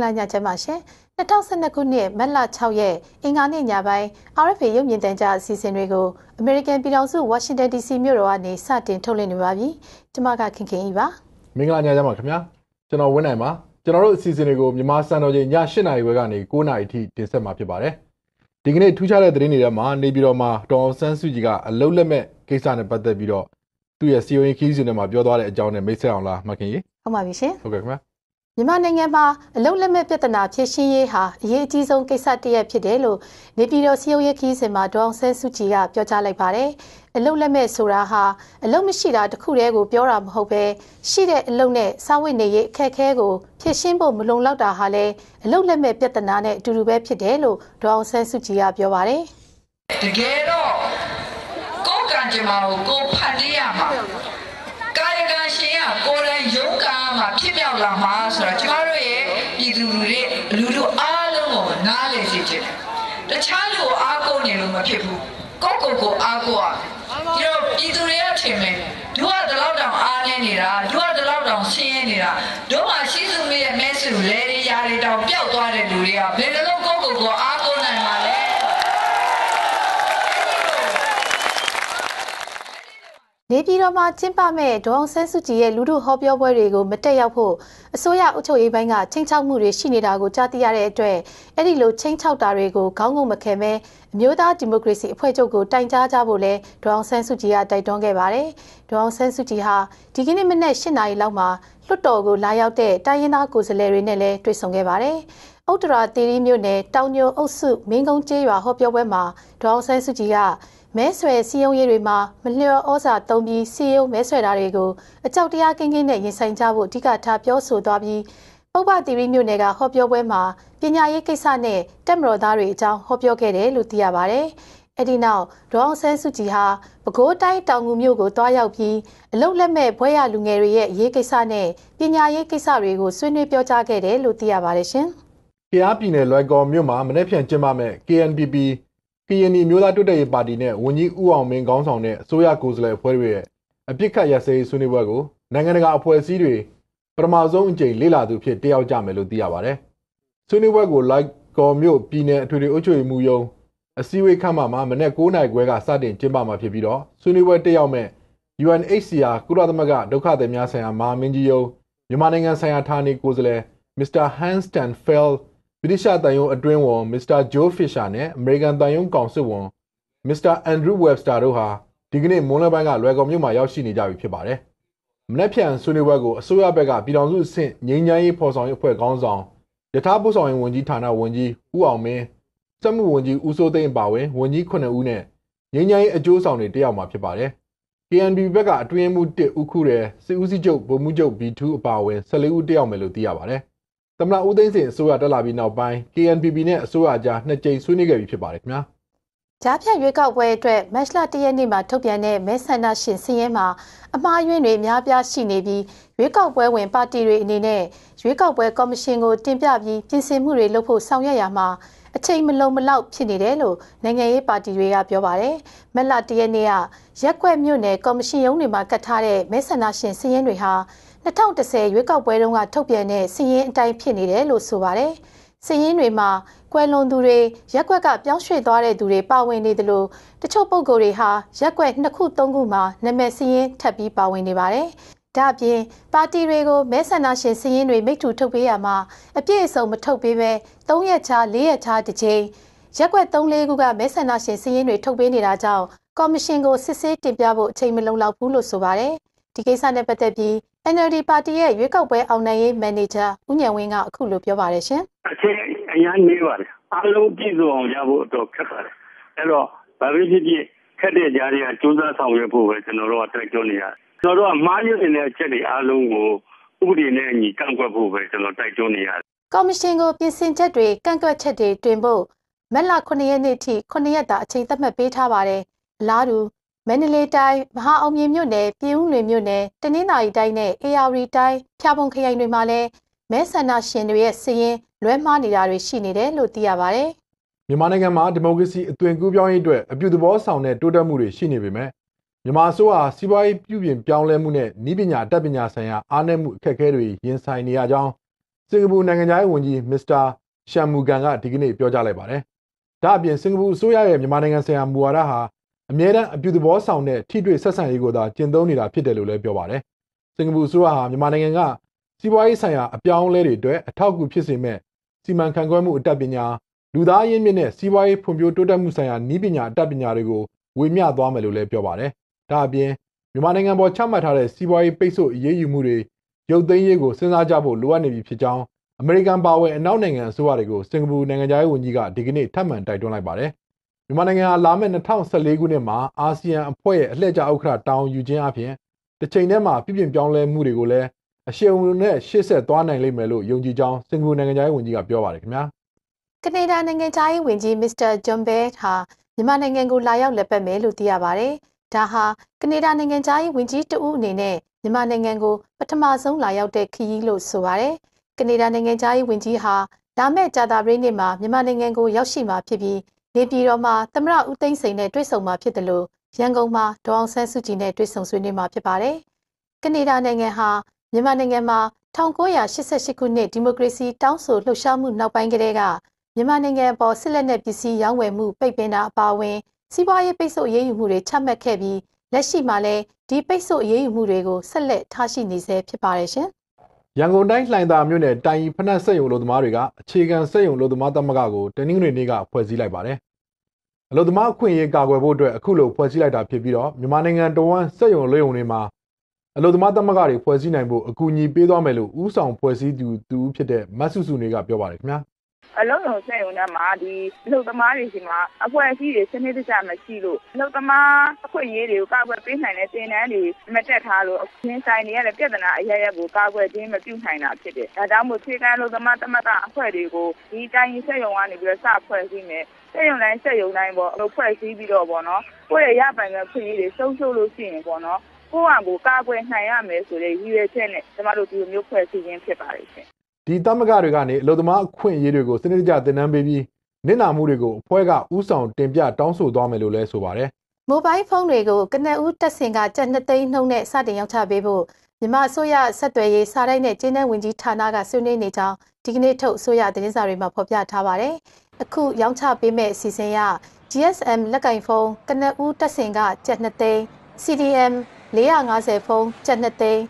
္ဂလာညချမ်းပါရှင်2012ခုနှစ်မတ်လ6ရက်အင်္ဂါနေ့ညပိုင်း RFA ရုပ်မြင်သံကြားအစီအစဉ်တွေကို American ပြည်ထောင်စု Washington DC မြို့တော်ကနေစတင်ထုတ်လွှင့်နေပါပြီ။ကျွန်မကခင်ခင်ဤပါ။မင်္ဂလာညချမ်းပါခင်ဗျာ။ကျွန်တော်ဝင်းနိုင်ပါ။ကျွန်တော်တို့အစီအစဉ်တွေကိုမြန်မာစံတော်ချိန်ည8:00နာရီခွဲကနေ9:00နာရီထိတင်ဆက်မှာဖြစ်ပါတယ်။ဒီကနေ့ထူးခြားတဲ့သတင်းတွေထဲမှာနေပြည်တော်မှာဒေါ်ဆန်းစုကြည်ကအလုတ်လက်မဲ့ကိစ္စနဲ့ပတ်သက်ပြီးတော့သူ့ရဲ့စီယိုရင်ခီးစဉ်တွေမှာပြောသွားတဲ့အကြောင်းနဲ့မိတ်ဆက်အောင်လားမှတ်ခင်ကြီး။ဟုတ်ပါပြီရှင်။ဟုတ်ကဲ့ခင်ဗျာ။ မြန်မာနိုင်ငံမှာအလုံလက်မဲ့ပြဿနာဖြေရှင်းရေးဟာအရေးအကြီးဆုံးကိစ္စတစ်ရပ်ဖြစ်တယ်လို့နေပြည်တော်စီယုံရခီးစင်မှာဒေါအောင်ဆန်းစုကြည်ကပြောကြားလိုက်ပါတယ်။အလုံလက်မဲ့ဆိုတာဟာအလုံမရှိတာတခုတည်းကိုပြောတာမဟုတ်ပဲရှိတဲ့အလုံနဲ့စာဝတ်နေရေးအခက်အခဲကိုဖြေရှင်းဖို့မလုံလောက်တာဟာလည်းအလုံလက်မဲ့ပြဿနာနဲ့အတူတူပဲဖြစ်တယ်လို့ဒေါအောင်ဆန်းစုကြည်ကပြောပါတယ်။တကယ်တော့ကိုယ်ကံကြမ္မာကိုကိုဖန်တီးရမှာကာယကံရှင်ကကိုယ်တိုင်ရုန်းကန်မှာဖြစ်မြောက် လာမှာဆိုတာကျမတို့ရဲ့ပြည်သူလူတွေလူလူအားလုံးကိုနားလည်စေချင်တယ်တခြားလူကိုအားကိုးနေလို့မဖြစ်ဘူးကိုယ့်ကိုယ်ကိုအားကိုးရဒီတော့ပြည်သူတွေကထင်မယ်တို့ကဒီလောက်တောင်အားနေနေတာတို့ကဒီလောက်တောင်ဆင်းရဲနေတာတို့မှရှိစုမိရဲ့မဲစုလဲတွေຢာတွေတောင်ပျောက်သွားတဲ့လူတွေကဘယ်လိုကိုယ့်ကိုယ်ကိုအား နေပြည်တော်မှာကျင်းပမဲ့ဒေါအောင်ဆန်းစုကြည်ရဲ့လူထုဟောပြောပွဲတွေကိုမတက်ရောက်ဖို့အစိုးရအုပ်ချုပ်ရေးပိုင်းကချင်းချောက်မှုတွေရှိနေတာကိုကြားသိရတဲ့အတွက်အဲ့ဒီလိုချင်းချောက်တာတွေကိုခေါင်းငုံမခဲမဲအမျိုးသားဒီမိုကရေစီအဖွဲ့ချုပ်ကိုတိုင်ကြားကြဖို့လဲဒေါအောင်ဆန်းစုကြည်ကတိုက်တွန်းခဲ့ပါတယ်။ဒေါအောင်ဆန်းစုကြည်ဟာဒီကနေ့မနက်၈နာရီလောက်မှာလွှတ်တော်ကိုလာရောက်တဲ့တိုင်းရင်းသားကိုယ်စားလှယ်တွေနဲ့လည်းတွေ့ဆုံခဲ့ပါတယ်။ဥတ္တရာတီရီမြို့နယ်တောင်ညိုအုပ်စုမင်းကုန်းကျေးရွာဟောပြောပွဲမှာဒေါအောင်ဆန်းစုကြည်က မဲဆွယ်စီယုံရေးတွေမှာမလျော်ဩဇာသုံးပြီးစီယုံမဲဆွယ်တာတွေကိုအကြောက်တရားကင်းကင်းနဲ့ရင်ဆိုင်ကြဖို့အဓိကထားပြောဆိုသွားပြီးပုပ္ပတိရိမြို့နယ်ကဟောပြောပွဲမှာပညာရေးကိစ္စနဲ့တက်မတော်သားတွေအကြောင်းဟောပြောခဲ့တယ်လို့သိရပါဗျ။အဲ့ဒီနောက်ဒေါအောင်ဆန်းစုကြည်ဟာပဲခူးတိုင်းတောင်ငူမြို့ကိုတွားရောက်ပြီးအလုတ်လက်မဲ့ဘွဲရလူငယ်တွေရဲ့အရေးကိစ္စနဲ့ပညာရေးကိစ္စတွေကိုဆွေးနွေးပြောကြားခဲ့တယ်လို့သိရပါတယ်ရှင်။ကြားပြည်နယ်လွိုင်ကော်မြို့မှာမနေ့ဖြန်ကျင်းပမဲ့ KNPP ကရင်နီမျိုးသားတွတ်တဲ့ရေးပါတီနဲ့ဝန်ကြီးဦးအောင်မင်းခေါင်းဆောင်တဲ့အစိုးရကိုယ်စားလှယ်အဖွဲ့တွေရဲ့အပြစ်ခတ်ရစဲဆွေးနွေးပွဲကိုနိုင်ငံတကာအဖွဲ့အစည်းတွေပထမဆုံးအကြိမ်လေ့လာသူဖြစ်တက်ရောက်ကြမယ်လို့သိရပါတယ်။ဆွေးနွေးပွဲကို like ကော်မြို့ပြည်နယ်အထွေထွေအုပ်ချုပ်ရေးမှူးရုံးအစည်းအဝေးခန်းမမှာမနေ့9နိုင်ခွဲကစတင်ကျင်းပမှာဖြစ်ပြီးတော့ဆွေးနွေးပွဲတက်ရောက်မဲ့ UNHCR ကုလသမဂ္ဂဒုက္ခသည်များဆိုင်ရာမဟာမင်းကြီးရုံးမြန်မာနိုင်ငံဆိုင်ရာဌာနေကိုယ်စားလှယ် Mr. Hans Stanfeld ဗြိတိရှတန်ယုံအတွင်းဝန်မစ္စတာဂျိုးဖစ်ရှာနဲ့အမေရိကန်တန်ယုံကောင်စစ်ဝန်မစ္စတာအန်ဒရူးဝက်စတာတို့ဟာဒီကနေ့မွန်းလွဲပိုင်းကလွယ်ကော်မြို့မှာရောက်ရှိနေကြပြီဖြစ်ပါတယ်။မနေ့ဖြန်ဆွေးနွေးပွဲကိုအစိုးရဘက်ကပြည်ထောင်စုအဆင့်ငြိမ်းချမ်းရေးဖော်ဆောင်ရေးအဖွဲ့ခေါင်းဆောင်ယထာပို့ဆောင်ရေးဝန်ကြီးဌာနဝန်ကြီးဦးအောင်မင်းစက်မှုဝန်ကြီးဦးစိုးသိန်းပါဝင်ဝန်ကြီး9ဦးနဲ့ငြိမ်းချမ်းရေးအကျိုးဆောင်တွေတက်ရောက်မှာဖြစ်ပါတယ်။ KNB ဘက်ကအတွင်းမှု1ဦးခုတဲ့စစ်ဦးစီးချုပ်ဗိုလ်မှူးချုပ် B2 အပါအဝင်14ဦးတက်ရောက်မယ်လို့သိရပါတယ် သမ္မတဦးသိန်းစိန်အစိုးရတက်လာပြီးနောက်ပိုင်း KNPP နဲ့အစိုးရအကြားနှစ်ကြိမ်ဆွေးနွေးခဲ့ပြီးဖြစ်ပါတယ်ခင်ဗျာကြားဖြတ်ရွေးကောက်ပွဲအတွက်မတ်လ၁ရက်နေ့မှာထုတ်ပြန်တဲ့မဲဆန္ဒရှင်စည်းရင်းမှာအမှားယွင်းတွေများပြားရှိနေပြီးရွေးကောက်ပွဲဝင်ပါတီတွေအနေနဲ့ရွေးကောက်ပွဲကော်မရှင်ကိုတင်ပြပြီးပြင်ဆင်မှုတွေလုပ်ဖို့ဆောင်ရွက်ရမှာအချိန်မလုံမလောက်ဖြစ်နေတယ်လို့နိုင်ငံရေးပါတီတွေကပြောပါတယ်။မက်လတရက်နေ့ကရက်ကွက်မြို့နယ်ကော်မရှင်ရုံးတွေမှာကတ်ထားတဲ့မဲဆန္ဒရှင်စည်းရင်းတွေဟာ 2010ရွေးကောက်ပွဲတုန်းကထုတ်ပြန်တဲ့စီးရင်အတိုင်းဖြစ်နေတယ်လို့ဆိုပါတယ်။စီးရင်တွေမှာကွယ်လွန်သူတွေရက်ကွက်ကပြောင်းရွှေ့သွားတဲ့သူတွေပါဝင်နေသလိုတချို့ပုဂ္ဂိုလ်တွေဟာရက်ကွက်နှစ်ခုသုံးခုမှာနာမည်စီးရင်ထပ်ပြီးပါဝင်နေပါတယ်။ဒါ့အပြင်ပါတီတွေကိုမဲဆန္ဒရှင်စီးရင်တွေမိထူထုတ်ပေးရမှာအပြည့်အစုံမထုတ်ပေးပဲ၃ရက်ချာ၄ရက်ချာတစ်ချိန်ရက်ကွက်၃၄ခုကမဲဆန္ဒရှင်စီးရင်တွေထုတ်ပေးနေတာကြောင့်ကော်မရှင်ကိုစစ်ဆေးတင်ပြဖို့အချိန်မလုံလောက်ဘူးလို့ဆိုပါတယ်။ဒီကိစ္စနဲ့ပတ်သက်ပြီး NLD ပါတီရဲ့ရွေးကောက်ပွဲအောင်နိုင်ရေးမန်နေဂျာဦးညံဝင်းကအခုလိုပြောပါတယ်ရှင်။အချင်းအရန်နေပါတယ်။အားလုံးပြည့်စုံအောင်ရဖို့တော့ခက်ပါတယ်။အဲ့တော့ဘာဖြစ်ဖြစ်ဖြစ်ခက်တဲ့ကြားတွေကစူးစမ်းဆောင်ရွက်ဖို့ပဲကျွန်တော်တို့ကတိုက်တွန်းနေရတယ်။ကျွန်တော်တို့ကမှားယွင်းနေတဲ့အချက်တွေအားလုံးကိုဥပဒေနဲ့အညီကန့်ကွက်ဖို့ပဲကျွန်တော်တိုက်တွန်းနေရတယ်။ကော်မရှင်ကိုပြင်ဆင်ချက်တွေကန့်ကွက်ချက်တွေတွင်ဖို့မက်လ9ရက်နေ့ထိ9ရက်တာအချိန်သတ်မှတ်ပေးထားပါတယ်။အလားတူ မန္တလေးတိုင်းမဟာအောင်မြေမြို့နယ်ပြည်ဦးလွင်မြို့နယ်တနင်္သာရီတိုင်းနဲ့ AR တိုင်းဖျာပုံခရိုင်တွေမှာလည်းမဲဆန္ဒရှင်တွေရဲ့စီရင်လွဲမှားနေတာတွေရှိနေတယ်လို့သိရပါဗျ။မြန်မာနိုင်ငံမှာဒီမိုကရေစီအသွင်ကူးပြောင်းရေးအတွက်အပြုသဘောဆောင်တဲ့တိုးတက်မှုတွေရှိနေပေမဲ့မြန်မာအစိုးရစီးပွားရေးပြုပြင်ပြောင်းလဲမှုနဲ့ဤပညာတက်ပညာဆိုင်ရာအားနည်းမှုအခက်အခဲတွေရင်ဆိုင်နေရကြောင်းစင်ကာပူနိုင်ငံသားရေးဝန်ကြီးမစ္စတာရှမ်မူကန်ကဒီကနေ့ပြောကြားလိုက်ပါတယ်။ဒါအပြင်စင်ကာပူအစိုးရရဲ့မြန်မာနိုင်ငံဆိုင်ရာမူဝါဒဟာ အမြဲတမ်းအပြုသဘောဆောင်တဲ့ထိတွေ့ဆက်ဆံရေးကိုသာကျင့်သုံးနေတာဖြစ်တယ်လို့လည်းပြောပါတယ်။စင်ကာပူအစိုးရဟာမြန်မာနိုင်ငံကစီးပွားရေးဆိုင်ရာအပြောင်းအလဲတွေအတွက်အထောက်အကူဖြစ်စေမဲ့စီမံခန့်ခွဲမှုအတတ်ပညာလူသားရင်းမြစ်နဲ့စီးပွားရေးဖွံ့ဖြိုးတိုးတက်မှုဆိုင်ရာနည်းပညာအတတ်ပညာတွေကိုဝေမျှသွားမယ်လို့လည်းပြောပါတယ်။ဒါအပြင်မြန်မာနိုင်ငံပေါ်ချမှတ်ထားတဲ့စီးပွားရေးပိတ်ဆို့အရေးယူမှုတွေရုပ်သိမ်းရေးကိုစဉ်းစားကြဖို့လိုအပ်နေပြီဖြစ်ကြောင်းအမေရိကန်ပါဝင်အနောက်နိုင်ငံအစိုးရတွေကိုစင်ကာပူနိုင်ငံသားရေးဝန်ကြီးကဒီကနေ့ထပ်မံတိုက်တွန်းလိုက်ပါတယ်။ မြန်မာနိုင်ငံဟာလာမယ့်2014ခုနှစ်မှာအာဆီယံအဖွဲ့ရဲ့အလှည့်ကျဥက္ကဋ္ဌတောင်းယူခြင်းအပြင်တစ်ချိန်တည်းမှာပြည်ပြင်ပြောင်းလဲမှုတွေကိုလည်းအရှိန်အဟုန်နဲ့ရှေ့ဆက်သွားနိုင်လိမ့်မယ်လို့ယုံကြည်ကြောင်းစင်ကာပူနိုင်ငံသားရေးဝန်ကြီးကပြောပါတယ်ခင်ဗျာ။ကနေဒါနိုင်ငံသားရေးဝန်ကြီးမစ္စတာဂျွန်ဘဲဟာမြန်မာနိုင်ငံကိုလာရောက်လက်ပတ်မယ်လို့သိရပါတယ်။ဒါဟာကနေဒါနိုင်ငံသားရေးဝန်ကြီးတဦးအနေနဲ့မြန်မာနိုင်ငံကိုပထမဆုံးလာရောက်တဲ့ခရီးလို့ဆိုပါတယ်။ကနေဒါနိုင်ငံသားရေးဝန်ကြီးဟာလာမယ့်ကြာသပတေးနေ့မှာမြန်မာနိုင်ငံကိုရောက်ရှိမှာဖြစ်ပြီး နေပြည်တော်မှာသမရဦးသိန်းစိန်နဲ့တွေ့ဆုံမှာဖြစ်တယ်လို့ရန်ကုန်မှာဒေါအောင်ဆန်းစုကြည်နဲ့တွေ့ဆုံဆွေးနွေးမှာဖြစ်ပါတယ်။ကနေဒါနိုင်ငံဟာမြန်မာနိုင်ငံမှာ1988ခုနှစ်ဒီမိုကရေစီတောင်းဆိုလှုပ်ရှားမှုနောက်ပိုင်းကတည်းကမြန်မာနိုင်ငံပေါ်စစ်လက်နက်ပစ္စည်းရောင်းဝယ်မှုပိတ်ပင်တာအပါအဝင်စီးပွားရေးပိတ်ဆို့အရေးယူမှုတွေချမှတ်ခဲ့ပြီးလက်ရှိမှာလည်းဒီပိတ်ဆို့အရေးယူမှုတွေကိုဆက်လက်ထားရှိနေဆဲဖြစ်ပါတယ်ရှင်။ ရန်ကုန်တိုင်းလှိုင်သာမြို့နယ်တိုင်ဖနက်စက်ရုံအလုပ်သမားတွေကအခြေခံစက်ရုံအလုပ်သမားသမဂ္ဂကိုတနင်္ဂနွေနေ့ကဖွဲ့စည်းလိုက်ပါတယ်။အလုပ်သမားအခွင့်အရေးကာကွယ်ဖို့အတွက်အခုလိုဖွဲ့စည်းလိုက်တာဖြစ်ပြီးတော့မြန်မာနိုင်ငံတော်ဝန်စက်ရုံလွှဲရုံတွေမှာအလုပ်သမားသမဂ္ဂတွေဖွဲ့စည်းနိုင်ဖို့အကူအညီပေးသွားမယ်လို့ဦးဆောင်ဖွဲ့စည်းသူသူဖြစ်တဲ့မတ်စုစုနေကပြောပါတယ်ခင်ဗျာ။ အလုံးစုံစက်ရုံထဲမှာဒီအလုပ်သမားတွေစီမှာအဖွဲ့အစည်းတွေစနစ်တကျမရှိလို့အလုပ်သမားအခွင့်အရေးတွေကိုကာကွယ်ပေးနိုင်တဲ့တင်နန်းတွေမတက်ထားလို့ခင်းဆိုင်တွေရတဲ့ပြဿနာအရရက်ကိုကာကွယ်ခြင်းမပြုနိုင်တာဖြစ်တယ်။ဒါကြောင့်မို့ခြေခံအလုပ်သမားတမကအဖွဲ့တွေကိုဒီတိုင်းစက်ရုံကနေပြီးတော့စဖွဲ့စည်းမယ်စက်ရုံတိုင်းစက်ရုံတိုင်းပေါ့လို့ဖွဲ့စည်းပြီးတော့ပေါ့နော်ကိုယ့်ရဲ့ရပိုင်ခွင့်ခွင့်ရေးတွေဆုံးရှုံးလို့ရှိရင်ပေါ့နော်ကိုယ့်ဟာကိုကာကွယ်နိုင်ရမယ်ဆိုတဲ့ရည်ရွယ်ချက်နဲ့ကျမတို့ဒီလိုမျိုးဖွဲ့စည်းခြင်းဖြစ်ပါတယ်ရှင် ဒီသမဂတွေကနေအလုပ်သမားအခွင့်အရေးတွေကိုစနစ်တကျသင်တန်းပေးပြီးနစ်နာမှုတွေကိုအဖွဲ့ကဥဆောင်တင်ပြတောင်းဆိုသွားမယ်လို့လည်းဆိုပါတယ်။မိုဘိုင်းဖုန်းတွေကိုကနဦးတက်ဆင်ကကြက်နှစ်သိန်းနှုန်းနဲ့စတင်ရောက်ချပေးဖို့မြန်မာအစိုးရဆက်သွယ်ရေးစာတိုက်နဲ့ကျင်းတဲ့ဝင်ကြီးဌာနကဆွေးနွေးနေကြောင်းဒီကနေ့ထုတ်အစိုးရသတင်းစာတွေမှာဖော်ပြထားပါတယ်။အခုရောင်းချပေးမဲ့အစီအစဉ်ရ GSM လက်ကင်ဖုန်းကနဦးတက်ဆင်ကကြက်နှစ်သိန်း CDM 450ဖုန်းကြက်နှစ်သိန်း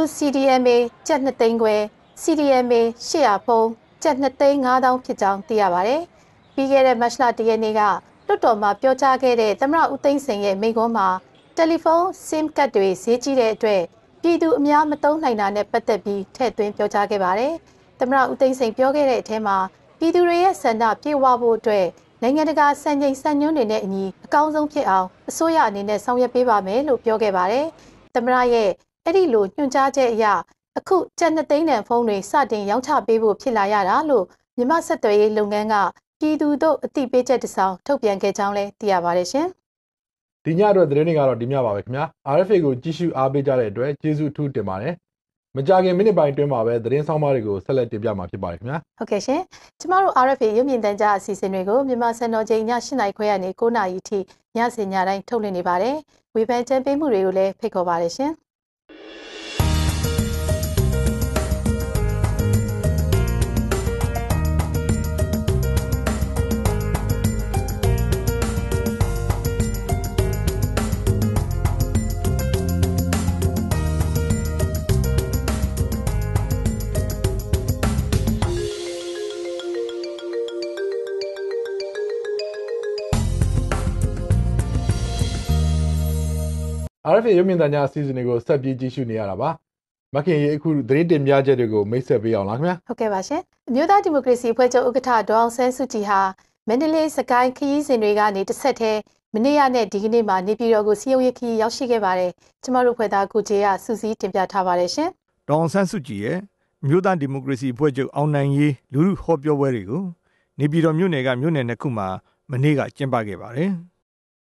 WCDMA ကြက်နှစ်သိန်းခွဲ CDMA 800ဖုန်းကျပ်2သိန်း5000ဖြစ်ကြောင်းသိရပါတယ်။ပြီးခဲ့တဲ့မတ်လတရက်နေ့ကလွတ်တော်မှာပြောကြားခဲ့တဲ့သမရဦးသိန်းစိန်ရဲ့မိန့်ခွန်းမှာတယ်လီဖုန်း SIM ကတ်တွေဈေးကြီးတဲ့အတွက်ပြည်သူအများမသုံးနိုင်တာနဲ့ပတ်သက်ပြီးထည့်သွင်းပြောကြားခဲ့ပါတယ်။သမရဦးသိန်းစိန်ပြောခဲ့တဲ့အထက်မှာပြည်သူတွေရဲ့ဆန္ဒပြေဝဖို့အတွက်နိုင်ငံတကာစံချိန်စံညွှန်းတွေနဲ့အညီအကောင်းဆုံးဖြစ်အောင်အစိုးရအနေနဲ့ဆောင်ရွက်ပေးပါမယ်လို့ပြောခဲ့ပါတယ်။သမရရဲ့အဲ့ဒီလိုညွှန်ကြားချက်အရ အခုကျပ်နှစ်သိန်းတန်ဖုန်းတွေစတင်ရောင်းချပေးဖို့ဖြစ်လာရတာလို့မြမဆက်သွယ်ရေးလုပ်ငန်းကပြည်သူတို့အသိပေးချက်တစောင်းထုတ်ပြန်ခဲ့ကြောင်းလည်းသိရပါတယ်ရှင်။ဒီညအတွက်သတင်းတွေကတော့ဒီညပါပဲခင်ဗျာ။ RFA ကိုကြည့်ရှုအားပေးကြတဲ့အတွက်ကျေးဇူးအထူးတင်ပါတယ်။မကြခင်မိနစ်ပိုင်းအတွင်းမှာပဲသတင်းဆောင်မတွေကိုဆက်လက်တင်ပြမှာဖြစ်ပါတယ်ခင်ဗျာ။ဟုတ်ကဲ့ရှင်။ကျမတို့ RFA ရုပ်မြင်သံကြားအစီအစဉ်တွေကိုမြန်မာစံတော်ချိန်ည8:00နာရီခွဲကနေ9:00နာရီထိညစဉ်ညတိုင်းထုတ်လွှင့်နေပါတယ်။ဝေဖန်ကြံပေးမှုတွေကိုလည်းဖိတ်ခေါ်ပါတယ်ရှင်။ RFA ရုပ်မြင်သံကြားအစီအစဉ်တွေကိုဆက်ပြီးကြည့်ရှုနေရတာပါမခင်ရေအခုသတင်းတင်ပြချက်တွေကိုမိတ်ဆက်ပေးအောင်လားခင်ဗျာဟုတ်ကဲ့ပါရှင်အမျိုးသားဒီမိုကရေစီအဖွဲ့ချုပ်ဥက္ကဋ္ဌဒေါအောင်ဆန်းစုကြည်ဟာမန္တလေးစကိုင်းခရီးစဉ်တွေကနေတစ်ဆက်တည်းမနေ့ကနဲ့ဒီကနေ့မှာနေပြည်တော်ကိုစီယုံရခီးရောက်ရှိခဲ့ပါတယ်ကျမတို့ဖွဲ့သားကုကျေကစူးစီးတင်ပြထားပါတယ်ရှင်ဒေါအောင်ဆန်းစုကြည်ရဲ့မြို့သားဒီမိုကရေစီအဖွဲ့ချုပ်အောင်နိုင်ရေးလူလူဟောပြောပွဲတွေကိုနေပြည်တော်မြို့နယ်ကမြို့နယ်နှစ်ခုမှာမနေ့ကကျင်းပခဲ့ပါတယ်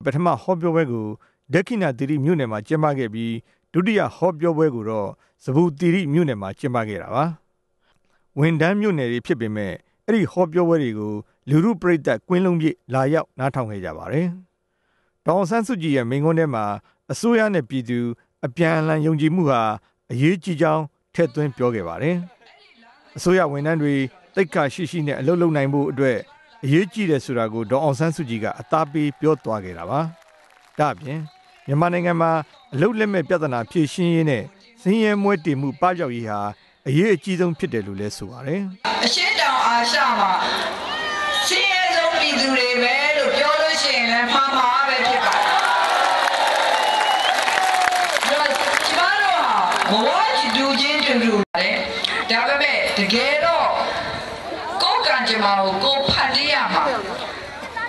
ပထမဟောပြောပွဲကို ဒက္ခိဏသီရိမြို့နယ်မှာကျင်းပခဲ့ပြီးဒုတိယဟောပြောပွဲကိုတော့စပူသီရိမြို့နယ်မှာကျင်းပခဲ့တာပါဝန်တန်းမြို့နယ်တွေဖြစ်ပေမဲ့အဲ့ဒီဟောပြောပွဲတွေကိုလူမှုပရိသတ်ကွင်းလုံးပြည့်လာရောက်နားထောင်ခဲ့ကြပါတယ်ဒေါအောင်ဆန်းစုကြည်ရဲ့မိန့်ခွန်းထဲမှာအစိုးရနဲ့ပြည်သူအပြန်အလှန်ယုံကြည်မှုဟာအရေးကြီးကြောင်းထည့်သွင်းပြောခဲ့ပါတယ်အစိုးရဝန်ထမ်းတွေတိတ်ခါရှိရှိနဲ့အလုပ်လုပ်နိုင်ဖို့အတွက်အရေးကြီးတယ်ဆိုတာကိုဒေါအောင်ဆန်းစုကြည်ကအသားပေးပြောသွားခဲ့တာပါ။ဒါ့အပြင် မြန်မာနိုင်ငံမှာအလုပ်လက်မဲ့ပြဿနာဖြေရှင်းရေးနဲ့စင်းရဲမွဲတေမှုပပျောက်ရေးဟာအရေးအကြီးဆုံးဖြစ်တယ်လို့လည်းဆိုပါတယ်။အရှင်းတောင်အာရှမှာစင်းရဲဆုံးပြည်သူတွေပဲလို့ပြောလို့ရှိရင်လည်းမှားမှားပဲဖြစ်ပါတယ်။ဒါကျမတို့ဟာဘဝကြီးတူချင်းတူတူပါတယ်။ဒါပေမဲ့တကယ်တော့ကိုယ်ကံကြမ္မာကိုကိုဖန်တီးရမှာ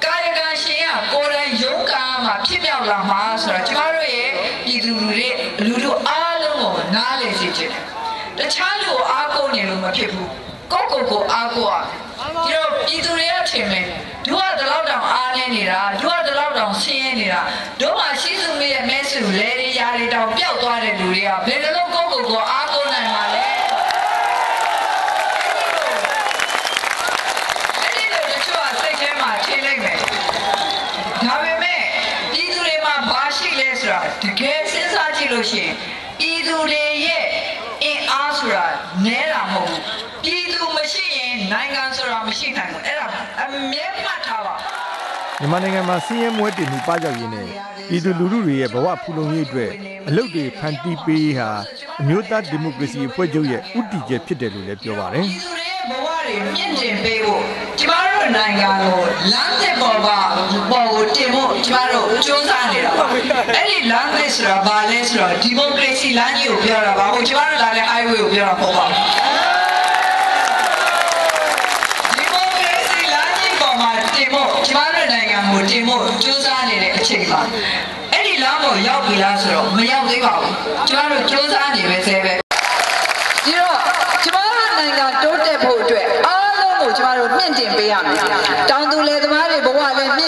ကာယကံရှင်ကကိုယ်တိုင်ယုံကံမှာဖြစ်မြော က်လာမှာဆိုတော့ကျမတို့ရဲ့ပြည်သူလူတွေလူတို့အားလုံးကိုနားလည်စေချင်တယ်တခြားလူကိုအားကိုးနေလို့မဖြစ်ဘူးကိုယ့်ကိုယ်ကိုအားကိုးရဒီတော့ပြည်သူတွေကထင်မယ်ဒုကတလောက်တောင်အားနေနေတာဒုကတလောက်တောင်ဆင်းရဲနေတာတို့မှရှိစုမေရဲ့မဲစုလဲရရာတွေတောင်ပျောက်သွားတဲ့လူတွေကဘယ်လိုကိုယ့်ကိုယ်ကိုအားကိုးနိုင်မှာလဲအဲ့ဒီလိုတချို့ကစိတ်ထဲမှာထင်လိုက်မယ်ဒါပေမဲ့ပြည်သူတွေမှာဘာရှိလဲဆို တာတကယ်စဉ်းစားကြည့်လို့ရှိရင်ပြည်သူတွေရဲ့အင်အားဆိုတာနဲတာမဟုတ်ဘူးပြည်သူမရှိရင်နိုင်ငံဆိုတာမရှိနိုင်ဘူးအဲ့ဒါအမြဲမှတ်ထားပါမြန်မာနိုင်ငံမှာစင်းရဲမွဲတင်မှုပကြောက်ရင်းနဲ့ပြည်သူလူထုတွေရဲ့ဘဝဖူလုံရေးအတွက်အလုပ်တွေဖန်တီးပေးဟာအမျိုးသားဒီမိုကရေစီအဖွဲ့ချုပ်ရဲ့ဥတီချက်ဖြစ်တယ်လို့လည်းပြောပါတယ်ပြည်သူတွေရဲ့ဘဝတွေမြင့်တင်ပေးဖို့ကျမတို့နိုင်ငံကိုလမ်းသစ်ပေါ်ပါပေါ်ကိုတင်ဖို့ကျမ တို့စူးစမ်းနေတာပါအဲ့ဒီလမ်းသစ်ဆိုတာဘာလဲဆိုတော့ဒီမိုကရေစီလမ်းကြီးကိုပြောတာပါဟိုကျမတို့လာတဲ့ highway ကိုပြောတာပေါ့ပါဒီမိုကရေစီလမ်းကြီးပေါ်မှာတင်ဖို့ကျမတို့နိုင်ငံကိုတင်ဖို့စူးစမ်းနေတဲ့အချိန်ပါအဲ့ဒီလမ်းပေါ်ရောက်ပြီလားဆိုတော့မရောက်သေးပါဘူးကျမတို့စူးစမ်းနေပဲဆဲပဲဒီတော့ကျမတို့နိုင်ငံတိုးတက်ဖို့အတွက်အားလုံးကိုကျမတို့မြင့်တင်ပေးရမယ်။တောင်သူလယ်သမားတွေဘဝလည်းမြ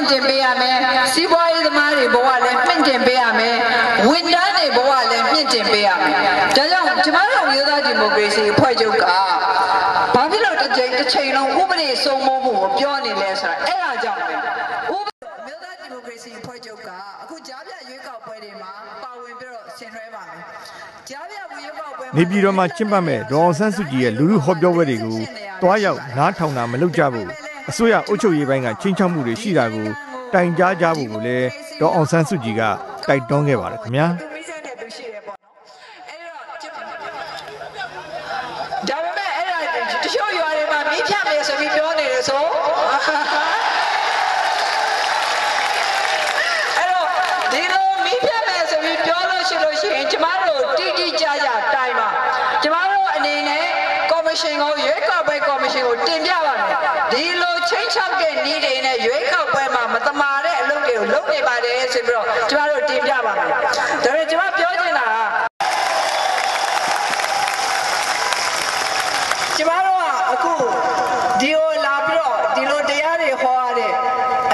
င့်တင်ပေးရမယ်။စီးပွားရေးသမားတွေဘဝလည်းမြင့်တင်ပေးရမယ်။ဝန်ထမ်းတွေဘဝလည်းမြင့်တင်ပေးရမယ်။ဒါကြောင့်ကျမတို့မျိုးသားဒီမိုကရေစီအဖွဲ့ချုပ်ကဘာဖြစ်လို့တစ်ချိန်တစ်ချိန်လုံးဥပဒေစိုးမိုးမှုကိုပြောနေလဲဆိုတာအဲ့ဒါကြောင့်ပဲ။ဥပဒေမျိုးသားဒီမိုကရေစီအဖွဲ့ချုပ်ကအခုကြားပြရွေးကောက်ပွဲတွေမှာပါဝင်ပြီးတော့ဆင်နွှဲပါမယ်။ကြားပြရွေးကောက်ပွဲနေပြည်တော်မှာကျင်းပမဲ့ဒေါအောင်ဆန်းစုကြည်ရဲ့လူလူဟောပြောပွဲတွေကိုတွားရောက်နားထောင်တာမလုပ်ကြဘူး အစိုးရအုပ်ချုပ်ရေးပိုင်းကချင်းချောက်မှုတွေရှိတာကိုတိုင်ကြားကြဖို့ကိုလည်းဒေါအောင်ဆန်းစုကြည်ကတိုက်တွန်းခဲ့ပါတယ်ခင်ဗျာဒါပေမဲ့အဲ့ဒါတချို့ရွာတွေမှာမီးဖြတ်မယ်ဆိုပြီးပြောနေတယ်ဆိုအဲ့တော့ဒီလိုမီးဖြတ်မယ်ဆိုပြီးပြောလို့ရှိလို့ရှိရင်ကျမတို့တိတိကျကျတိုင်ပါကျမတို့အနေနဲ့ကော်မရှင်ကိုရွေးကောက်ပွဲကော်မရှင်ကိုတင်ပြပါမယ်ဒီလို ချင်းချောက်တဲ့နည်းတွေနဲ့ရွေးကောက်ပွဲမှာမတမာတဲ့အလုပ်တွေကိုလုပ်နေပါတယ်ဆိုပြီးတော့ကျမတို့တင်ပြပါမယ်ဒါပေမဲ့ကျမပြောချင်တာကကျမတို့ကအခုဒီကိုလာပြီးတော့ဒီလိုတရားတွေဟောရတဲ့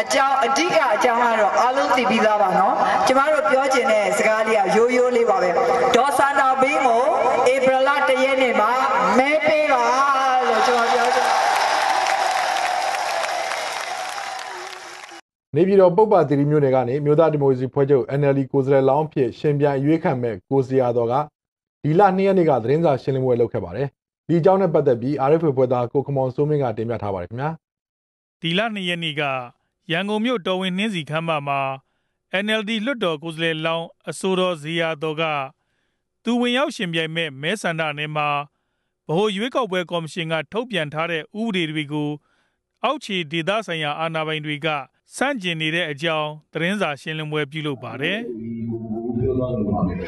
အကြောင်းအဓိကအကြောင်းကတော့အားလုံးသိပြီးသားပါနော်ကျမတို့ပြောချင်တဲ့စကားလေးကရိုးရိုးလေးပါပဲဒေါ်စန္ဒာဘင်းကိုဧပြီလ၁ရက်နေ့မှာမဲပေးပါလို့ကျွန်တော်ပြောချင် နေပြည်တော်ပုပ္ပတိရီမြို့နယ်ကနေမြို့သားဒီမိုကရေစီဖွဲ့ချုပ် NLD ကိုယ်စားလှယ်လောင်းဖြစ်ရှင်ပြိုင်ရွေးခံမဲ့ကိုစီယာတော်ကဒီလ2ရက်နေ့ကသတင်းစာရှင်းလင်းပွဲလုပ်ခဲ့ပါတယ်။ဒီအကြောင်းနဲ့ပတ်သက်ပြီး RFA ဖွဲ့သားကိုခမောင်စိုးမင်းကတင်ပြထားပါတယ်ခင်ဗျာ။ဒီလ2ရက်နေ့ကရန်ကုန်မြို့တော်ဝင်နှင်းစီခမ်းမမှာ NLD လွှတ်တော်ကိုယ်စားလှယ်လောင်းအစိုးရဇီယာတော်ကသူဝင်ရောက်ရှင်ပြိုင်မဲ့မဲဆန္ဒနယ်မှာဗဟိုရွေးကောက်ပွဲကော်မရှင်ကထုတ်ပြန်ထားတဲ့ဥပဒေတွေကိုအောက်ခြေဒေသဆိုင်ရာအာဏာပိုင်တွေက စန့်ကျင်နေတဲ့အကြောင်းသတင်းစာရှင်းလင်းပွဲပြုလုပ်ပါတယ်ပြောသွားလို့ပါမယ်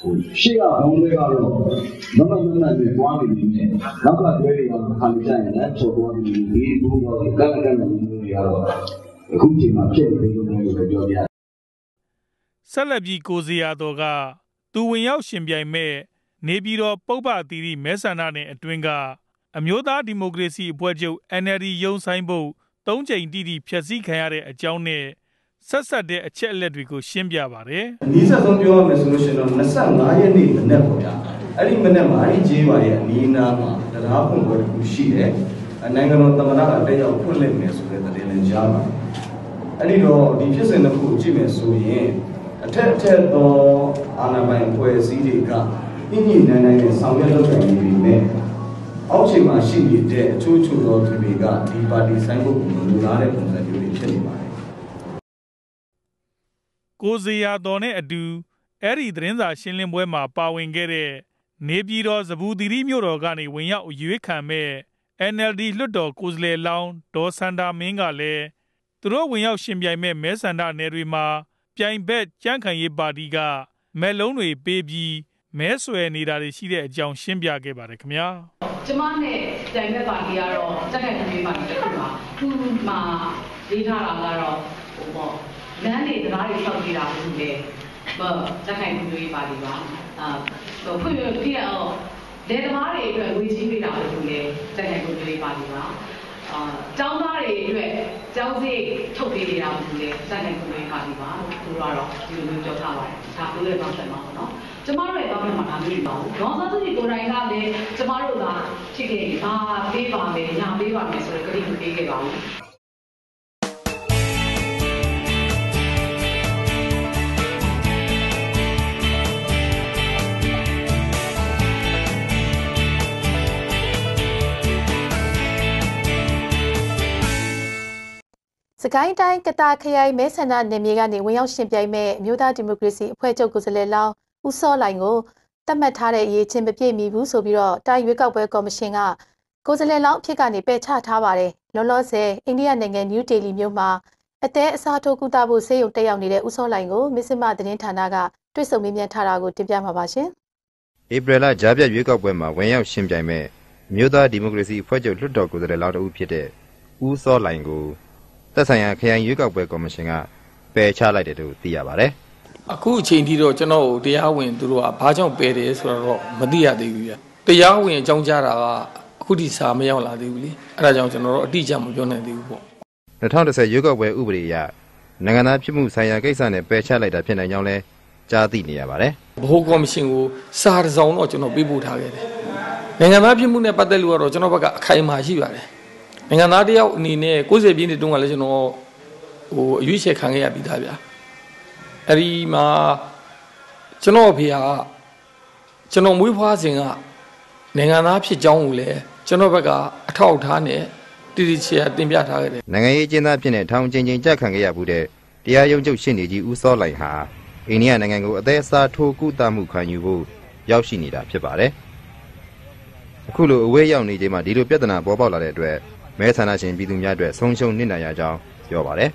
ဟိုရှေ့ကဘောင်းတွေကတော့မမမမတွေတွားနေနေတယ်နောက်ကတွဲတွေကခါကြရင်လည်းပေါ်သွားနေပြီဒီဘူတော့ကလကလနေနေရတော့အခုချိန်မှာဖြစ်နေတယ်လို့လည်းပြောပြဆက်လက်ပြီးကိုစီယာတော်ကသူဝင်ရောက်ရှင်ပြိုင်မဲ့နေပြည်တော်ပုပ္ပသီရိမဲဆန္ဒနယ်အတွင်းကအမျိုးသားဒီမိုကရေစီအဖွဲ့ချုပ် NLD ရုံးဆိုင်ဖို့ ၃ချိန်တိတိ ဖျက်ဆီးခံရတဲ့အကြောင်းနဲ့ ဆက်ဆက်တဲ့ အချက်အလက်တွေကို ရှင်းပြပါဗျ။အနည်းဆုံး ပြောရမယ်ဆိုလို့ရှိရင်တော့25ရက်နေ့ မနေ့ပေါ့ဗျာ။အဲ့ဒီမနေ့မှာ အဲ့ဒီဂျေးပါရဲ့ အနီးနားမှာတရားဖွင့်ပွဲတစ်ခုရှိတယ်။နိုင်ငံတော်သမ္မတက တက်ရောက်ဖွင့်လှစ်မယ်ဆိုတဲ့ သတင်းလည်းကြားပါ။အဲ့ဒီတော့ ဒီဖြစ်စဉ်တစ်ခုကို ကြည့်မယ်ဆိုရင် အထက်အထက်သော အာဏာပိုင်ဖွဲ့စည်းတွေက ညှိညှိနှိုင်းနှိုင်းနဲ့ ဆောင်ရွက်လုပ်ကိုင်နေပြီမဲ့ အောက်ခြေမှာရှိနေတဲ့အချို့ချို့သောသူတွေကဒီပါတီဆိုင်ဘုတ်ကိုမလိုလားတဲ့ပုံစံမျိုးတွေဖြစ်နေပါတယ်ကိုဇေယျတော်နဲ့အတူအဲ့ဒီသတင်းစာရှင်းလင်းပွဲမှာပါဝင်ခဲ့တဲ့နေပြည်တော်ဇဘူသီရိမြို့တော်ကနေဝင်ရောက်ရွေးခံမဲ့ NLD လွှတ်တော်ကိုယ်စားလှယ်လောင်းဒေါ်စန္ဒာမင်းကလည်းသူတို့ဝင်ရောက်ရှင်ပြိုင်မဲ့မဲဆန္ဒနယ်တွေမှာပြိုင်ဘက်ကြန့်ခိုင်ရေးပါတီကမဲလုံးတွေပေးပြီး မဲဆွယ်နေတာတွေရှိတဲ့အကြောင်းရှင်းပြခဲ့ပါတယ်ခင်ဗျာကျမနဲ့တိုင်ဘက်ပါတီကတော့စက်ကိုင်ပြည်ပါတီတစ်ခုပါသူမှာရေးထားတာကတော့ဟိုပေါ့လမ်းတွေတရားတွေဆောက်နေတာဘူးလေဘာစက်ကိုင်ပြည်ပါတီပါအာဟိုဖွင့်ပြပြအောင်ဒေသမားတွေအတွက်ဝေချင်းပေးတာလို့လေစက်ကိုင်ပြည်ပါတီပါအာကျောင်းသားတွေအတွက်ကျောင်းစိတ်ထုတ်ပေးနေတာလို့လေစက်ကိုင်ပြည်ပါတီပါသူတို့ကတော့ဒီလိုမျိုးပြောထားပါတယ်ဒါကိုလည်းတော့ဆက်မှာပေါ့နော် ကျမတို့ရဲ့တောင်းပန်မှာဒါမျိုးတွေပါဘူး။ဒေါ်စားစုကြီးကိုယ်တိုင်ကလည်းကျမတို့ကဖြစ်ခဲ့ဘာပေးပါမယ်ညာပေးပါမယ်ဆိုတော့ကတိမပေးခဲ့ပါဘူး။စကိုင်းတိုင်းကတာခရိုင်မဲဆန္ဒနယ်မြေကနေဝင်ရောက်ရှင်ပြိုင်မဲ့အမျိုးသားဒီမိုကရေစီအဖွဲ့ချုပ်ကိုယ်စားလှယ်လောင်း ဦးစောလိုင်ကိုတတ်မှတ်ထားတဲ့အရေးချင်းမပြည့်မီဘူးဆိုပြီးတော့တိုင်းရွေးကောက်ပွဲကော်မရှင်ကကိုယ်စားလှယ်လောင်းအဖြစ်ကနေပယ်ချထားပါတယ်လောလောဆယ်အိန္ဒိယနိုင်ငံနယူးဒေလီမြို့မှာအသေးအစားထိုးကူတာဖို့ဆေးရုံတက်ရောက်နေတဲ့ဦးစောလိုင်ကိုမစ္စမသတင်းဌာနကတွေ့ဆုံမေးမြန်းထားတာကိုတင်ပြမှာပါရှင်ဧပြီလကြားပြတ်ရွေးကောက်ပွဲမှာဝင်ရောက်ရှင်ပြိုင်မဲ့မြို့သားဒီမိုကရေစီအဖွဲ့ချုပ်လွှတ်တော်ကိုယ်စားလှယ်လောင်းတစ်ဦးဖြစ်တဲ့ဦးစောလိုင်ကိုသက်ဆိုင်ရာခရိုင်ရွေးကောက်ပွဲကော်မရှင်ကပယ်ချလိုက်တယ်လို့သိရပါတယ် အခုအချိန်ထိတော့ကျွန်တော်တို့တရားဝင်သူတို့ကဘာကြောင့်ပယ်တယ်ဆိုတော့မသိရသေးဘူးဗျတရားဝင်အကြောင်းကြားတာကအခုထိစာမရောက်လာသေးဘူးလေအဲ့ဒါကြောင့်ကျွန်တော်တို့အတိအကျမပြောနိုင်သေးဘူးပေါ့2010ရွေးကောက်ပွဲဥပဒေအရနိုင်ငံသားဖြစ်မှုဆိုင်ရာကိစ္စနဲ့ပယ်ချလိုက်တာဖြစ်နိုင်ကြောင်းလဲကြားသိနေရပါတယ်ဗဟိုကော်မရှင်ကိုစာတစ်စောင်တော့ကျွန်တော်ပေးပို့ထားခဲ့တယ်နိုင်ငံသားဖြစ်မှုနဲ့ပတ်သက်လို့ကတော့ကျွန်တော်ဘက်ကအခိုင်အမာရှိပါတယ်နိုင်ငံသားတယောက်အနေနဲ့60ပြည့်နှစ်တုန်းကလည်းကျွန်တော်ဟိုအရွေးချယ်ခံခဲ့ရပြီးသားဗျာ အဲ့ဒီမှာကျွန်တော်အဖေကကျွန်တော်မွေးဖွားစဉ်ကနိုင်ငံသားဖြစ်ကြောင်းကိုလည်းကျွန်တော်ဘက်ကအထောက်အထားနဲ့တည်တည်ချာတင်ပြထားခဲ့တယ်နိုင်ငံရေးအကျဉ်းသားဖြစ်တဲ့ထောင်ချင်းချင်းကြခံခဲ့ရမှုတဲ့တရားရုံးချုပ်ရှင်းနေကြီးဦးစောလိုင်ဟာအိန္ဒိယနိုင်ငံကိုအသေးအစားထိုးကုသမှုခံယူဖို့ရောက်ရှိနေတာဖြစ်ပါတယ်အခုလိုအဝေးရောက်နေချိန်မှာဒီလိုပြဿနာပေါ်ပေါက်လာတဲ့အတွက်မဲဆန္ဒရှင်ပြည်သူများအတွက်ဆုံးရှုံးနစ်နာရကြောင်းပြောပါတယ်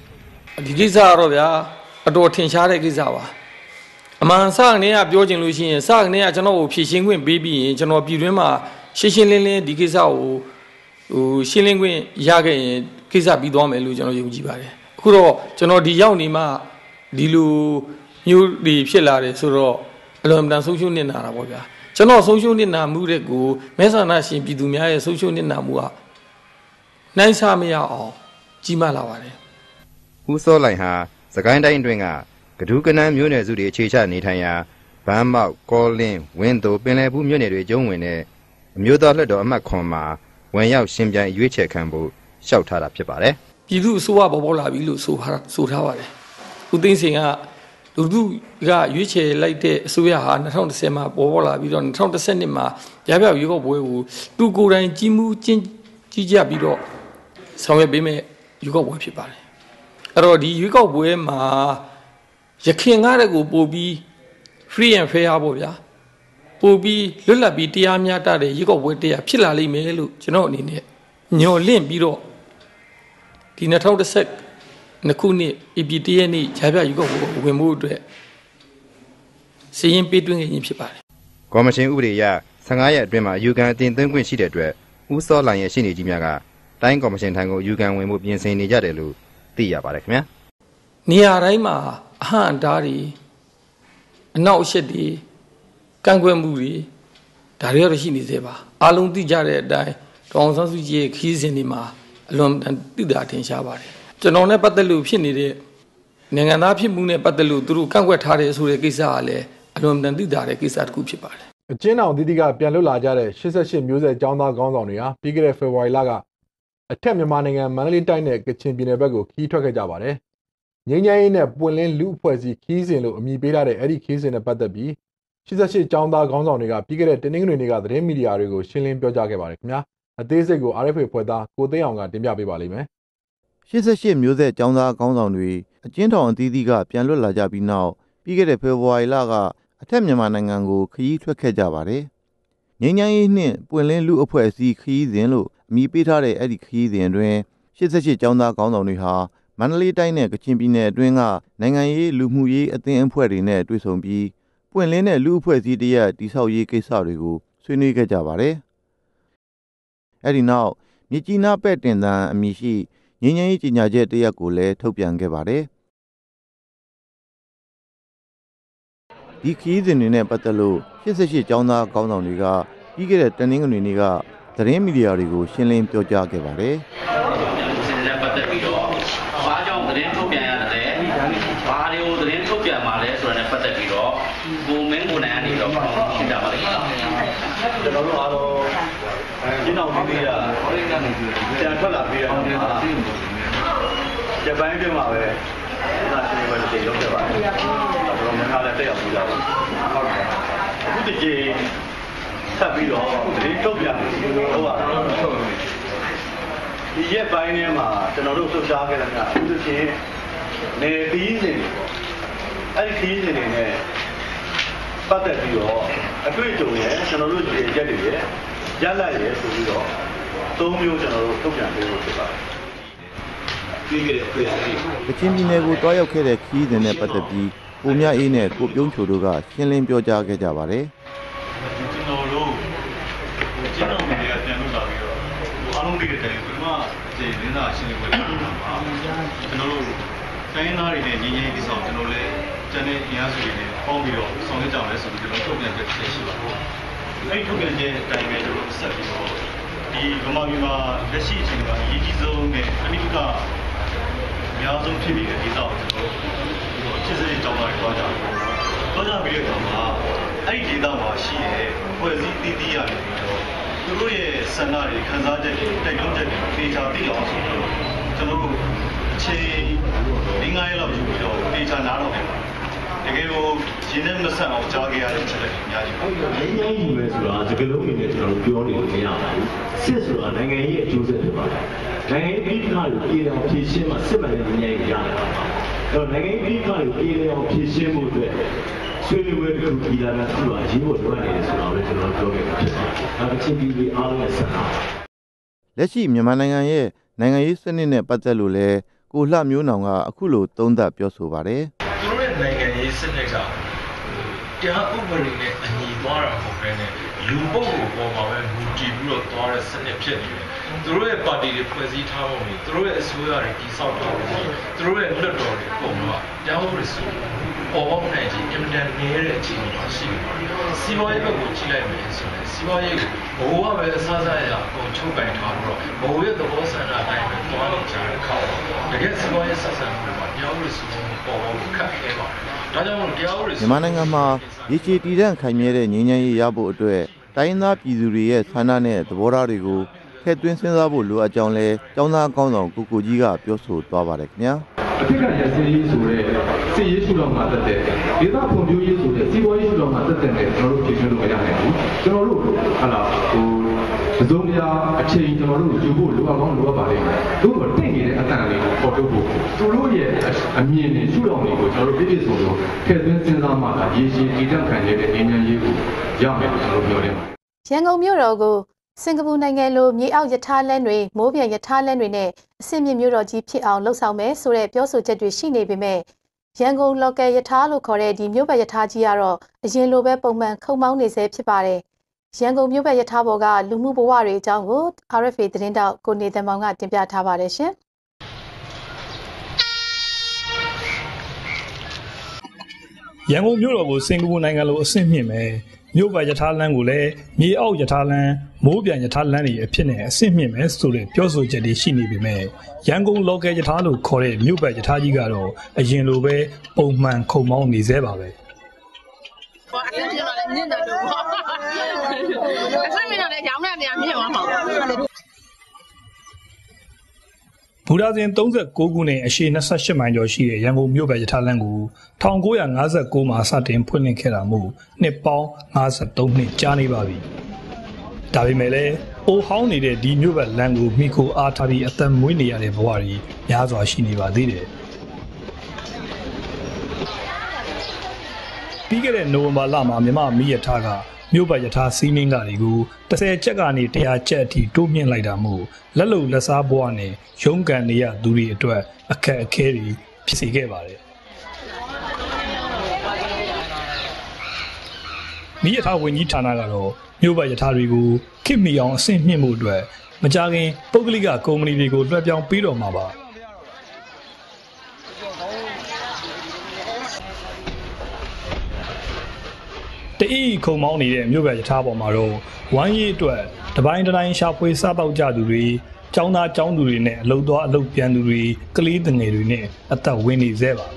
ဒီကိစ္စကတော့ဗျာ အတော်ထင်ရှားတဲ့ကိစ္စပါအမှန်စကနေကပြောချင်လို့ရှိရင်စကနေကကျွန်တော်ကိုဖြည့်ရှင်းခွင့်ပေးပြီးရင်ကျွန်တော်ပြည်တွင်းမှာရှင်းရှင်းလင်းလင်းဒီကိစ္စကိုဟိုရှင်းလင်းခွင့်ရခဲ့ရင်ကိစ္စပြီးသွားမယ်လို့ကျွန်တော်ယုံကြည်ပါတယ်အခုတော့ကျွန်တော်ဒီရောက်နေမှဒီလိုမျိုးတွေဖြစ်လာတယ်ဆိုတော့အလွန်တန်ဆုံးရှုံးနေတာပေါ့ဗျာကျွန်တော်ဆုံးရှုံးနေတာမှုတဲ့ကိုမဲဆန္ဒရှင်ပြည်သူများရဲ့ဆုံးရှုံးနေတာမှုကနိုင်စားမရအောင်ကြီးမားလာပါတယ်ဦးစောလိုင်ဟာ စကိုင်းတိုင်းအတွင်းကကဒူးကနန်းမြို့နယ်စုတွေအခြေချနေထိုင်ရာဗန်းမောက်ကောလင်းဝင်းတိုပင်လယ်ဘူးမြို့နယ်တွေကျုံးဝင်တဲ့အမျိုးသားလွှတ်တော်အမတ်ခွန်မှာဝင်ရောက်ရှင်ပြိုင်ရွေးချယ်ခံဖို့ရှောက်ထားတာဖြစ်ပါတယ်ပြည်သူအစိုးရပေါ်ပေါက်လာပြီလို့ဆိုထားဆိုထားပါတယ်ဦးသိန်းစိန်ကလူလူကရွေးချယ်လိုက်တဲ့အစိုးရဟာ2010မှာပေါ်ပေါက်လာပြီးတော့2012မှာရပြရွေးကောက်ပွဲကိုသူကိုယ်တိုင်ကြီးမှုကျင်းကြီးကြပြီးတော့ဆောင်ရွက်ပေးမဲ့ရွေးကောက်ပွဲဖြစ်ပါတယ် အဲ့တော့ဒီရွေးကောက်ပွဲမှာရခင်ကားတဲ့ကိုပို့ပြီး free and fair ပေါ့ဗျာပို့ပြီးလွတ်လပ်ပြီးတရားမျှတတဲ့ရွေးကောက်ပွဲတရားဖြစ်လာလိမ့်မယ်လို့ကျွန်တော်အနေနဲ့ညှော်လင့်ပြီးတော့ဒီ2010နှစ်ခုနှစ် EPT ရဲ့နေ့ဂျာပြရွေးကောက်ပွဲကိုဝင်မှုအတွက်စီရင်ပေးသွင်းခြင်းဖြစ်ပါတယ်ကော်မရှင်ဥပဒေအရ15ရက်အတွင်းမှာအယူခံအတင်သွင်းခွင့်ရှိတဲ့အတွက်ဦးစောလိုင်ရဲ့ရှင်းနေကြီးများကတိုင်းကော်မရှင်ထံကိုအယူခံဝင်မှုပြင်ဆင်နေကြတယ်လို့ သိရပါတယ်ခင်ဗျာနေရာတိုင်းမှာအဟံအတားတွေအနောက်အရှက်တွေကန့်ကွက်မှုတွေဒါတွေကတော့ရှိနေသေးပါအလုံးသိကြတဲ့အတိုင်းတောင်ဆန်းစုကြည်ရဲ့ခီးစဉ်တွေမှာအလွန်တိတာထင်ရှားပါတယ်ကျွန်တော်နဲ့ပတ်သက်လို့ဖြစ်နေတဲ့နိုင်ငံသားဖြစ်မှုနဲ့ပတ်သက်လို့သူတို့ကန့်ကွက်ထားတယ်ဆိုတဲ့ကိစ္စကလည်းအလွန်တန်တိတာတဲ့ကိစ္စတစ်ခုဖြစ်ပါတယ်အကျဉ်းအောင်တိတိကပြန်လွတ်လာကြတဲ့88မျိုးဆက်ចောင်းသားခေါင်းဆောင်တွေဟာပြီးခဲ့တဲ့ဖေဖော်ဝါရီလက အထက်မြန်မာနိုင်ငံမန္တလေးတိုင်းနဲ့ကချင်ပြည်နယ်ဘက်ကိုခီးထွက်ခဲ့ကြပါတယ်။ငြိမ်းချမ်းရေးနဲ့ပွင့်လင်းလူအဖွဲ့အစည်းခီးစဉ်လို့အမည်ပေးထားတဲ့အဲ့ဒီခီးစဉ်နဲ့ပတ်သက်ပြီး88ကျောင်းသားခေါင်းဆောင်တွေကပြီးခဲ့တဲ့တင်းငွေတွေကသတင်းမီဒီယာတွေကိုရှင်းလင်းပြောကြားခဲ့ပါတယ်ခင်ဗျာ။အသေးစိတ်ကို RFA ဖွဲ့သားကိုသိန်းအောင်ကတင်ပြပေးပါလိမ့်မယ်။88မျိုးဆက်ကျောင်းသားခေါင်းဆောင်တွေအကျဉ်းထောင်အသီးသီးကပြန်လွတ်လာကြပြီးနောက်ပြီးခဲ့တဲ့ဖေဖော်ဝါရီလကအထက်မြန်မာနိုင်ငံကိုခရီးထွက်ခဲ့ကြပါတယ်။ငြိမ်းချမ်းရေးနှင့်ပွင့်လင်းလူအဖွဲ့အစည်းခရီးစဉ်လို့ မည်ပေးထားတဲ့အဲ့ဒီခရီးစဉ်တွင်88ចောင်းသားခေါင်းဆောင်တွေဟာမန္တလေးတိုင်းနဲ့ကချင်ပြည်နယ်အတွင်းကနိုင်ငံရေးလူမှုရေးအသင်းအဖွဲ့တွေနဲ့တွေ့ဆုံပြီးပွင့်လင်းတဲ့လူအဖွဲ့အစည်းတရက်တိဆောက်ရေးကိစ္စတွေကိုဆွေးနွေးခဲ့ကြပါတယ်။အဲဒီနောက်မြကြီးနားပဲ့တင်တန်းအမည်ရှိငင်းငင်းရေးကြီးညာချက်တရက်ကိုလည်းထုတ်ပြန်ခဲ့ပါတယ်။ဒီခီးစဉ်တွေနဲ့ပတ်သက်လို့88ကျောင်းသားခေါင်းဆောင်တွေကပြီးခဲ့တဲ့တနင်္ဂနွေနေ့က သတင်းမီဒီယာတွေကိုရှင်းလင်းပြောကြားခဲ့ပါတယ်။နဲ့ပတ်သက်ပြီးတော့ဘာကြောင့်သတင်းထုတ်ပြန်ရတယ်ဘာတွေကိုသတင်းထုတ်ပြန်မှာလဲဆိုတာနဲ့ပတ်သက်ပြီးတော့ကိုမင်းကိုနိုင်ကနေတော့ရှင်းပြပါလိမ့်မယ်ကျွန်တော်တို့အားလုံးရှင်းအောင်ပြီးပြီးတာပြန်ထွက်လာပြီးတော့ဂျပန်ပြည်မှာပဲဒါရှင်းပွဲတွေလုပ်ခဲ့ပါတယ်။ကျွန်တော်များများလည်းတက်ရောက်ပြီးသားပါ။ဟုတ်ကဲ့။အခုဒီကြိမ် ဆက်ပြီးတော့ဒီထုတ်ပြန်ဟုတ်ပါဒီရက်ပိုင်းထဲမှာကျွန်တော်တို့လှုပ်ရှားခဲ့တဲ့ကအခုဆိုရင်နေပြီးစဉ်အဲ့ဒီခီးစဉ်တွေနဲ့ပတ်သက်ပြီးတော့အတွေ့အကြုံရဲ့ကျွန်တော်တို့ရဲ့ရက်တွေရဲ့ရလက်ရဲ့ဆိုပြီးတော့သုံးမျိုးကျွန်တော်တို့ထုတ်ပြန်ပေးဖို့ဖြစ်ပါတယ်ပြီးခဲ့တဲ့ပြည်အရေးကချင်ပြည်နယ်ကိုတွားရောက်ခဲ့တဲ့ခီးစဉ်နဲ့ပတ်သက်ပြီးကိုမြအေးနဲ့ကိုပြုံးချိုတို့ကရှင်းလင်းပြောကြားခဲ့ကြပါတယ်ကျွန်တော်တို့ကျွန်တော်တို့ကပြန်လို့လာပြီးတော့အားလုံးဒီတဲ့တိုင်ပထမ ဒီလင်းသားရှင်းလင်းပွဲလုပ်တာပါကျွန်တော်တို့တိုင်းသားတွေနဲ့ညီညီဒီဆောင်ကျွန်တော်လည်းကျန်တဲ့အင်အားစုတွေနဲ့ပေါင်းပြီးတော့ဆောင်ရွက်ကြမယ်ဆိုပြီးကျွန်တော်ထုတ်ပြန်ချက်ဖြစ်ရှိပါတယ်အဲ့ဒီထုတ်ပြန်ချက်အတိုင်းပဲကျွန်တော်ဆက်ပြီးတော့ဒီဗမာပြည်မှာလက်ရှိအချိန်မှာအရေးကြီးဆုံးနဲ့အနိကအများဆုံးဖြစ်နေတဲ့ဒေသကိုကျွန်တော်တို့ချစ်စိတ်ကြောင်းလာကြတယ်။တော့ကြပြီးတဲ့အခါမှာအဲ့ဒီဒေသမှာရှိတဲ့ဖွဲ့စည်းတည်တည်ရတယ်ပြီးတော့ သူတို့ရဲ့ဆန္ဒတွေခံစားချက်တွေတိုက်တွန်းချက်တွေပေချာသိအောင်ဆိုတော့ကျွန်တော်တို့အချိန်၄၅ရက်လောက်ယူပြီးတော့ပေချာနားတော့တယ်တကယ်ကိုရင်းနဲ့မဆက်အောင်ကြားခဲ့ရတဲ့ချက်တွေအများကြီးဟုတ်ကဲ့ငင်းငင်းယူမယ်ဆိုတာစကလုံးတွေနဲ့ကျွန်တော်တို့ပြောနေလို့မရပါဘူးစစ်ဆိုတာနိုင်ငံရေးအကျိုးဆက်တွေပါနိုင်ငံရေးပြည်ကားကိုပြည်အောင်ဖြည့်ရှင်းမှစစ်မှန်တဲ့ငြိမ်းချမ်းရေးရနိုင်မှာအဲ့တော့နိုင်ငံရေးပြည်ကားကိုပြည်အောင်ဖြည့်ရှင်းမှုအတွက် ဆွေးနွေးပွဲတစ်ခုပြည်လာတာသူ့ဟာရေးဖို့လိုအပ်နေတယ်ဆိုတာလည်းကျွန်တော်ပြောခဲ့တာဖြစ်ပါတယ်။ဒါကချင်းပြည်ပြည်အားလုံးရဲ့ဆက်တာလက်ရှိမြန်မာနိုင်ငံရဲ့နိုင်ငံရေးစနစ်နဲ့ပတ်သက်လို့လဲကိုလှမျိုးနောင်ကအခုလိုသုံးသပ်ပြောဆိုပါတယ်။သူတို့ရဲ့နိုင်ငံရေးစနစ်ကတရားဥပဒေနဲ့အညီသွားတာမဟုတ်ဘဲနဲ့လူပုဂ္ဂိုလ်ပေါ်မှာပဲမူတည်ပြီးတော့သွားတဲ့စနစ်ဖြစ်နေတယ်။ သူတို့ရဲ့ပါတီတွေဖွဲ့စည်းထားပုံတွေသူတို့ရဲ့အစိုးရတွေတည်ဆောက်ထားပုံတွေသူတို့ရဲ့လွှတ်တော်တွေပုံတော့တရားဥပဒေဆိုပေါ်ပေါက်နိုင်ခြင်းအင်မတန်နည်းတဲ့အခြေအနေမှာရှိနေပါတယ်။စီးပွားရေးဘက်ကိုကြည့်လိုက်မယ်ဆိုရင်စီးပွားရေးကိုဘိုးကပဲအစားအစာရအကုန်ချုပ်ကင်ထားပြီးတော့ဘိုးရဲ့သဘောဆန္ဒအတိုင်းပဲသွားနေကြတဲ့အခါတကယ်စီးပွားရေးဆက်ဆံမှုမှာတရားဥပဒေစိုးမိုးပေါ်ပေါက်ဖို့ခက်ခဲပါတယ်။ဒါကြောင့်မို့တရားဥပဒေမြန်မာနိုင်ငံမှာရေချေတည်တဲ့ခိုင်မြဲတဲ့ငြိမ်းချမ်းရေးရဖို့အတွက်တိုင်းသားပြည်သူတွေရဲ့ဆန္ဒနဲ့သဘောထားတွေကို ထည့်သွင်းစဉ်းစားဖို့လိုအပ်ကြောင်းလဲကျောင်းသားကောင်းဆောင်ကိုကိုကြီးကပြောဆိုသွားပါတယ်ခင်ဗျာအထက်ကရစရေးဆိုတဲ့စစ်ရေးရှုတော့မှတက်တဲ့ဒေသဖွံ့ဖြိုးရေးဆိုတဲ့စီးပွားရေးရှုတော့မှတက်တဲ့နဲ့ကျွန်တော်တို့ဖြည့်သွင်းလို့မရနိုင်ဘူးကျွန်တော်တို့ဟာလာဟိုအစုံပြအချိန်ကျွန်တော်တို့ယူဖို့လိုအပ်ကောင်းလိုအပ်ပါလိမ့်မယ်တို့တော့တင့်နေတဲ့အတန်လေးကိုပေါ်ထုတ်ဖို့သူတို့ရဲ့အမြင်နဲ့ရှုတော့တွေကိုကျွန်တော်တို့ပြည့်ပြည့်စုံစုံထည့်သွင်းစဉ်းစားမှသာရေရှည်တည်တံ့ခံရတဲ့ငြိမ်းချမ်းရေးကိုရမယ်လို့ကျွန်တော်တို့ပြောနေပါတယ်ရန်ကုန်မြို့တော်ကို စင်ကာပူနိုင်ငံလိုမြေအောက်ယထာလန်းတွေမိုးပြန်ယထာလန်းတွေနဲ့အဆင့်မြင့်မြို့တော်ကြီးဖြစ်အောင်လှုပ်ဆောင်မယ်ဆိုတဲ့ပြောဆိုချက်တွေရှိနေပေမဲ့ရန်ကုန် local ယထာလို့ခေါ်တဲ့ဒီမြို့ပတ်ယထာကြီးကတော့အရင်လိုပဲပုံမှန်ခုံမောင်းနေဆဲဖြစ်ပါတယ်။ရန်ကုန်မြို့ပတ်ယထာဘော်ကလူမှုဘဝတွေအကြောင်းကို RFA သတင်းတောက်ကိုနေတမောင်ကတင်ပြထားပါတယ်ရှင်။ရန်ကုန်မြို့တော်ကိုစင်ကာပူနိုင်ငံလိုအဆင့်မြင့်မယ် မြို့ပတ်ယထာလန်းကိုလည်းမြေအောက်ယထာလန်းမိုးပြန်ယထာလန်းတွေအဖြစ်နဲ့အဆင့်မြင့်မယ်ဆိုတဲ့ပြောဆိုချက်တွေရှိနေပေမဲ့ရန်ကုန် local ယထာလို့ခေါ်တဲ့မြို့ပတ်ယထာကြီးကတော့အရင်လိုပဲပုံမှန်ခုံမောင်းနေသေးပါပဲအဆင့်မြင့်တော့လည်းမြင့်တယ်လို့ပေါ့အဆင့်မြင့်တော့လည်းရောင်းတဲ့နေရာမြင့်သွားမှာပေါ့ ဘူရာဇင်39ခုနဲ့အရှေ28မိုင်ကျော်ရှိတဲ့ရန်ကုန်မြို့ပဲရထားလမ်းကို1959မှာစတင်ဖွင့်လှစ်ခဲ့တာမို့နှစ်ပေါင်း53နှစ်ကြာနေပါပြီ။ဒါပေမဲ့လည်းအိုဟောင်းနေတဲ့ဒီမြို့ပဲလမ်းကိုမိခိုအားထားပြီးအသက်မွေးနေရတဲ့ဘဝတွေများစွာရှိနေပါသေးတယ်။ပြီးခဲ့တဲ့နိုဝင်ဘာလမှာမြမမီးရထားက မြို့ပတ်ရထားစီးနှင်းကတွေကို30ချက်ကနေ100ချက်အထိတိုးမြင့်လိုက်တာမို့လက်လုံလက်စားဘဝနဲ့ရုန်းကန်နေရသူတွေအတွက်အခက်အခဲတွေဖြစ်စေခဲ့ပါတယ်မိရထားဝင်ကြီးဌာနကတော့မြို့ပတ်ရထားတွေကိုခင်မီအောင်အဆင့်မြင့်မှုအတွက်မကြခင်ပုဂ္ဂလိကကုမ္ပဏီတွေကိုလွှဲပြောင်းပေးတော်မှာပါ တအီခုံမောင်းနေတဲ့မြို့ပဲရထားပေါ်မှာတော့ဝမ်းရည်အတွက်တပိုင်းတိုင်းရှာဖွေစားပေါက်ကြသူတွေចောင်းသားចောင်းသူတွေနဲ့အလုတ်သွားအလုတ်ပြန်သူတွေကလေးတငယ်တွေနဲ့အသက်ဝင်နေသေးပါ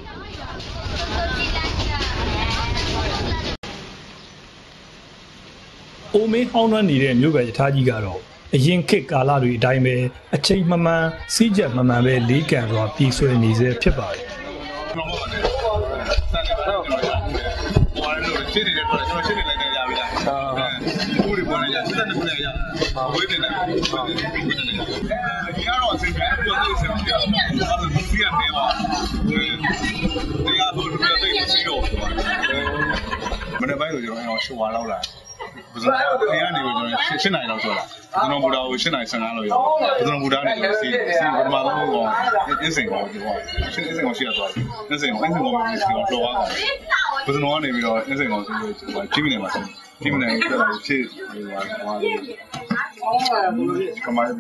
အိုမေးဟောင်းနှွမ်းနေတဲ့မြို့ပဲရထားကြီးကတော့အရင်ခေတ်ကာလတွေအတိုင်းပဲအချိန်မှမှန်စီးချက်မှန်မှန်ပဲလေးကန်စွာပြည်ဆွဲနေစေဖြစ်ပါတယ် ရှင်းနေတယ်ပြောတယ်ကျွန်တော်ရှင်းနေလိုက်တယ်ရ ပြီလားဟုတ်ဟုတ်ကိုယ်တွေပေါ်နေကြစစ်တဲ့ခုနဲ့ရဝေးနေတယ်ဒီကတော့အစိမ်းပဲပြောသေးတယ်ပြောတယ်ဘူးစီရတယ်ပါတရားဆိုတော့တိတ်စီတော့မနေ့ပိုင်းကကျွန်တော်ရှော့ဝါလောက်လာဘယ်လိုလဲတရားနေကိုကျွန်တော်ရှင်းနိုင်တော့ဆိုတာကျွန်တော်ဘူတာကိုရှင်းနိုင်ဆန်ကားလို့ရောကျွန်တော်ဘူတာနေကိုစီစီပထမဆုံးကောင်အင်းစင်ကောင်ပြောရှင်းအင်းစင်ကောင်ရှိရသွားတယ်အင်းစင်ကောင်အင်းစင်ကောင်ပြီးစီကောင်တော့သွားကောင်ဘယ်လိုကနေပြီးတော့အင်းစင်ကောင်ဆိုလို့ကြီးမိနေမှာဆုံးကြီးမိနေတော့ဖြစ်ဟိုဟာဟိုကမိုင်း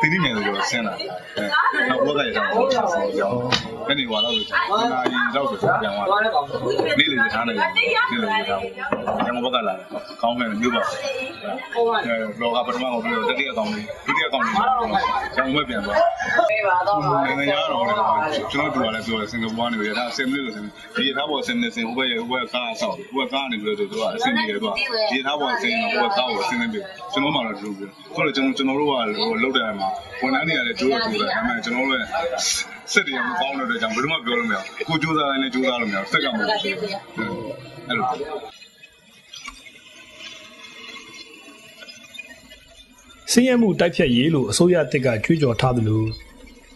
တင်းနေတယ်လို့ဆင်းလာအဲနောက်ဘောကရတာကိုပြောင်းအဲ့ဒီဟွာတော့ဆိုနာရီတော့ဆိုပြန်သွားနေ့လေထားနေတယ်နေ့လေထားရန်ကုန်ဘက်ကလာကောင်းမယ်မြို့ပါအဲလောကပထမကိုပြီးတော့တတိယကောင်လေးဒုတိယကောင်လေးရန်ကုန်ဘက်ပြန်သွားနိုင်ငံရတော့ကျွန်တော်တို့ကလည်းပြောတယ်စင်ကာပူကနေရတာဆင်မလို့ဆင်ဒီထားပေါ်ဆင်နေစင်ဟိုဘက်ဟိုဘက်ကားဆောက်ဟိုဘက်ကားနေပြီးတော့သူကအဆင်ပြေတယ်ကွာဒီထားပေါ်ဆင်ဟိုဘက်ကားကိုဆင်နေပြီကျွန်တော်မှတော့ဒီလိုပြောဆိုတော့ကျွန်တော်ကျွန်တော်တို့ကလောက်တယ်မှာဝန်ထမ်းတွေကလည်းကြိုးရကြိုးတယ်ဒါပေမဲ့ကျွန်တော်တို့လည်းစစ်တွေမကောင်းတဲ့အတွက်ကြောင့်ဘယ်လိုမှပြောလို့မရဘူးကိုကြိုးစားတိုင်းလည်းကြိုးစားလို့မရဘူးစက်ကမဟုတ်ဘူးအဲ့လိုစင်းရဲမှုတိုက်ဖြတ်ရေးလို့အစိုးရတစ်ကကြွေးကြော်ထားသလို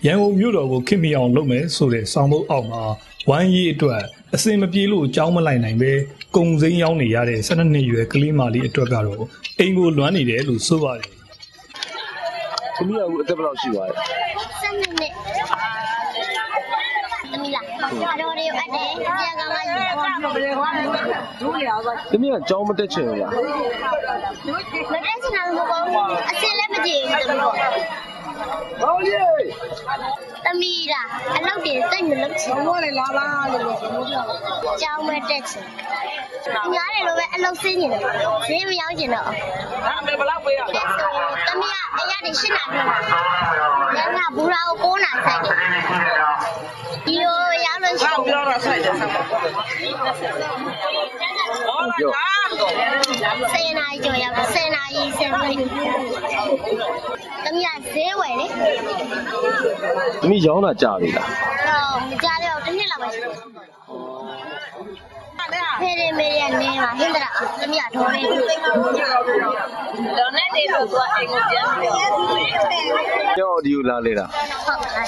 ရန်ကုန်မြို့တော်ကိုခင်မီအောင်လုပ်မယ်ဆိုတဲ့စောင်းမုတ်အောက်မှာဝမ်းရေးအတွက် အစင်မပြေလို့ကြောင်းမလိုက်နိုင်ပဲကုံစိမ်းရောက်နေရတဲ့12နှစ်ရွယ်ကလေးမလေးအတွက်ကတော့အိမ်ကိုလွမ်းနေတယ်လို့ဆိုပါတယ်။သမီးကအခုအသက်ဘယ်လောက်ရှိပါလဲဆက်နှစ်နှစ်သမီးလားအတော်တွေအပ်တယ်တရားကမှယူဒူးလျောပါ။သမီးကကြောင်းမတက်ချင်ဘူးလားမတက်စနာမပေါ့အစင်လည်းမကြည့်ဘူးသမီးပေါ့။ ဟောလေသမီးလားအလုပ်တွေတိတ်မလုပ်ချင်ဘူးလေလာလာလို့ကြောင်းမတက်ချင်ညားတယ်လို့ပဲအလုပ်ဆင်းနေတယ်ဈေးမရောက်ချင်တော့အဲ့ဒါဘယ်လောက်ပေးရလဲသမီးကအရာတွေရှင်းတာပြောတာညကဘူရာကို9နာရီဆိုင်တယ်ဒီလိုရောက်လို့ရှိရင်ပြောတာဆိုင်တယ်ဆက် ပါဟုတ်လားဆယ်နာရီကျော်ရောက်တော့ဆယ်နာရီဆယ်မိနစ်သမီးကဈေးဝယ်လေ။သမီးရောင်းတာကြာပြီလားတော့မကြတော့တစ်နှစ်လောက်ပဲရှိတယ်ဖေးရမေရနေမှာဟင်းတရာသမီးကထော်နေတော့နဲ့နေလို့သူကအိမ်ကိုပြန်ပြီးတော့။ကြောက်ဒီကိုလာလေတာဟုတ်ပါလား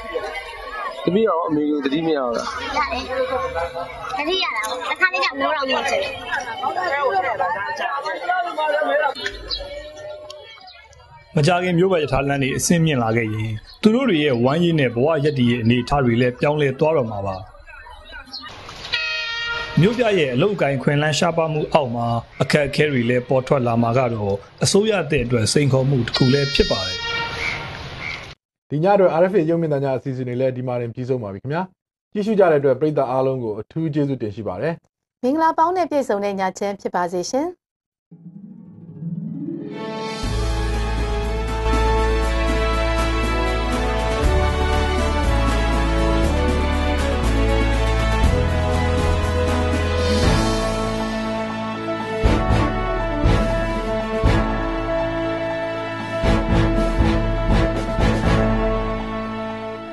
။ သမီးရောအမေကိုတတိမရအောင်လားရတယ်တတိရတာတစ်ခါလေးကမိုးတော့မိုးချင်တယ်မကြခင်မြို့ပတ်ရထားလမ်းတွေအဆင့်မြင့်လာခဲ့ရင်သူတို့တွေရဲ့ဝမ်းရည်နဲ့ဘဝရက်တည်ရဲ့အနေအထားတွေလည်းပြောင်းလဲသွားတော့မှာပါမြို့ပြရဲ့အလုတ်ကိုင်းခွင်လန်းရှားပါမှုအောက်မှာအခက်အခဲတွေလည်းပေါ်ထွက်လာမှာကတော့အစိုးရတဲ့အတွက်စိန်ခေါ်မှုတစ်ခုလည်းဖြစ်ပါတယ် ဒီညအတွက် RFA ရုပ်မြင်သံကြားအစီအစဉ်တွေလည်းဒီမှာတင်ပြီးဆုံးပါပြီခင်ဗျာကြည့်ရှုကြတဲ့အတွက်ပရိသတ်အားလုံးကိုအထူးကျေးဇူးတင်ရှိပါတယ်မင်္ဂလာပေါင်းနဲ့ပြည့်စုံတဲ့ညချမ်းဖြစ်ပါစေရှင်။